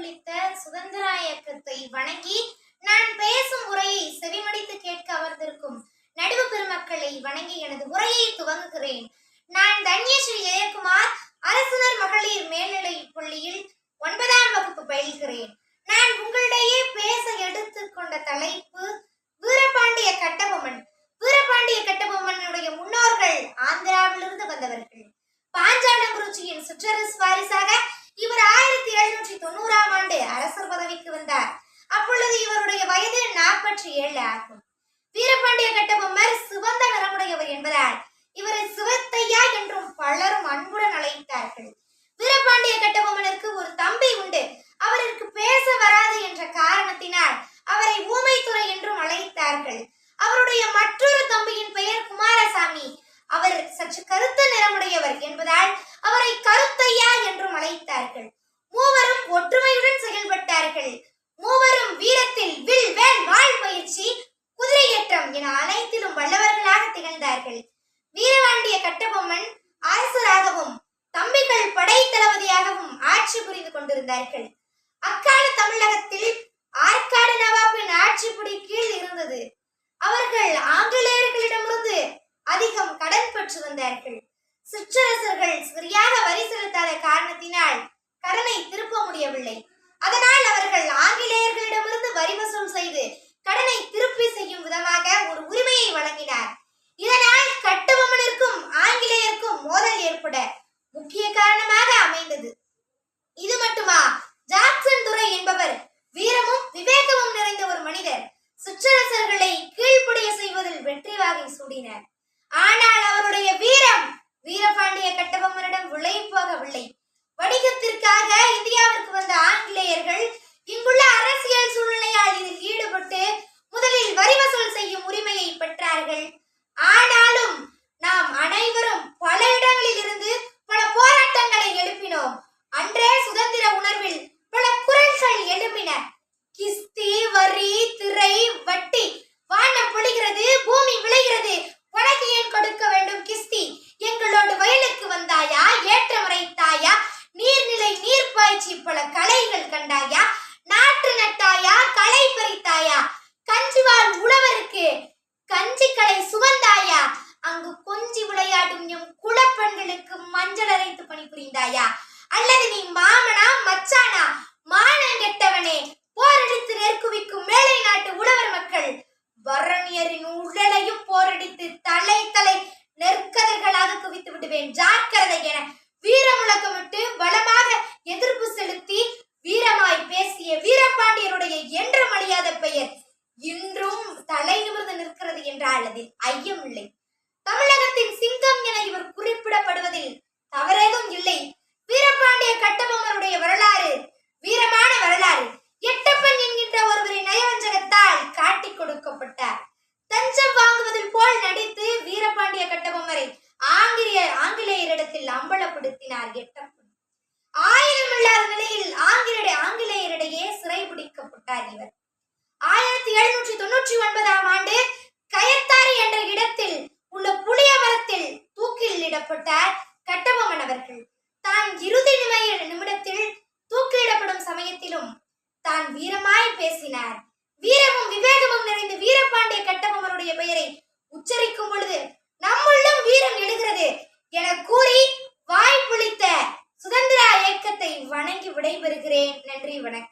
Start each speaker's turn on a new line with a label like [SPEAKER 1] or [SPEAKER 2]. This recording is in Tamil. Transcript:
[SPEAKER 1] வாய்ப்பளித்த சுதந்திர இயக்கத்தை வணங்கி நான் பேசும் உரையை செவிமடித்து கேட்க அமர்ந்திருக்கும் நடுவு பெருமக்களை வணங்கி எனது உரையை துவங்குகிறேன். நான் தன்யஸ்ரீ ஜெயக்குமார் அரசினர் மகளிர் மேல்நிலை பள்ளியில் ஒன்பதாம் வகுப்பு பயில்கிறேன். நான் உங்களிடையே பேச எடுத்துக்கொண்ட தலைப்பு வீரபாண்டிய கட்டபொம்மன். வீரபாண்டிய கட்டபொம்மனுடைய முன்னோர்கள் ஆந்திராவிலிருந்து வந்தவர்கள். பாஞ்சாலங்குறிச்சியின் சுற்றரசு வாரிசாக இவர் ஆயிரத்தி எழுநூற்றி நாற்பத்தி ஏழு ஆகும். வீரபாண்டிய கட்டபொம்மர் சிவந்த நிறமுடையவர் என்பதால் இவரை சிவத்தையா என்றும் பலரும் அன்புடன் அழைத்தார்கள். வீரபாண்டிய கட்டபொம்மனுக்கு ஒரு தம்பி உண்டு. அவருக்கு பேச வராது என்ற காரணத்தினால் அவரை ஊமைத்துறை என்றும் அழைத்தார்கள். அவருடைய மற்றொரு தம்பியின் பெயர் குமாரசாமி. அவர் சற்று கருத்த நிறமுடையவர் என்பதால் அவரை கருத்தையா என்றும் அழைத்தார்கள். மூவரும் ஒற்றுமையுடன் செயல்பட்டார்கள். வீரவாண்டிய கட்டபொம்மன் அரசராகவும் தம்பிகள் படை தளபதியாகவும் ஆட்சி புரிந்து கொண்டிருந்தார்கள். அக்கால தமிழகத்தில் ஆற்காடு நவாபின் ஆட்சிப்படி கீழ் இருந்தது. அவர்கள் ஆங்கிலேயர்களிடமிருந்து அதிகம் கடன் பெற்று வந்தார்கள். சிற்றரசர்கள் சரியாக வரி செலுத்தாத காரணத்தினால் கடனை திருப்ப முடியவில்லை. அதனால் அவர்கள் ஆங்கிலேயர்களிடமிருந்து வரி வசூல் செய்து கடனை திருப்பி செய்யும் விதமாக ஒரு உரிமையை வழங்கினார். கிஸ்தி வரி திரை வட்டி. வானம் பொழிகிறது பூமி விளைகிறது. உனக்கு ஏன் கொடுக்க வேண்டும் கிஸ்தி? எங்களோடு வயலுக்கு வந்தாயா? ஏற்றமுறைத்தாயா நீர்நிலை நீர் பாய்ச்சி பல கலைகள் கண்டாயா? நாற்று நட்டாயா? களை பறித்தாயா? கஞ்சிவால் உழவருக்கு கஞ்சி களை சுமந்தாயா? அங்கு கொஞ்சி விளையாடும் எம் குலப்பெண்களுக்கு மஞ்சள் அரைத்து பணிபுரிந்தாயா? அல்லது நீ மாமனா மச்சானா? மானம் கெட்டவனே போரடித்து நெருக்குவிக்கும் மேலை நாட்டு உழவர் மக்கள் வரணியரின் உடலையும் போரடித்து தலை தலை நெற்கதர்களாக குவித்து விடுவேன். ஜாக்கிரதை என வீர முழக்கமிட்டு வளமாக எதிர்ப்பு செலுத்தி வீரமாய் பேசிய வீரபாண்டியருடைய என்ற அழியாத பெயர் இன்றும் தலை நிமிர்ந்து நிற்கிறது என்றால் அதில் ஐயமில்லை. தமிழகத்தின் சிங்கம் என இவர் குறிப்பிடப்படுவதில் ஆங்கிலேயரிடத்தில் அம்பலப்படுத்தினார் எட்டப்பன். ஆயிரம் இல்லாத நிலையில் ஆங்கிலேய ஆங்கிலேயரிடையே சிறை பிடிக்கப்பட்டார் இவர். ஆயிரத்தி எழுநூற்றி தொன்னூற்றி ஒன்பதாம் ஆண்டு கயத்தாரி என்ற இடத்தில் உள்ள புளிய மரத்தில் தூக்கில் இடப்பட்டார் கட்டபொம்மன் அவர்கள். தான் இறுதி நிமிடத்தில் தூக்கிலிடப்படும் சமயத்திலும் தான் வீரமாய் பேசினார். வீரமும் விவேகமும் நிறைந்த வீரபாண்டிய கட்டபொம்மனுடைய பெயரை உச்சரிக்கும் பொழுது நம்முள்ளும் வீரம் எழுகிறது. என கூறி வாய்ப்புளித்த சுதந்திர இயக்கத்தை வணங்கி விடைபெறுகிறேன். நன்றி வணக்கம்.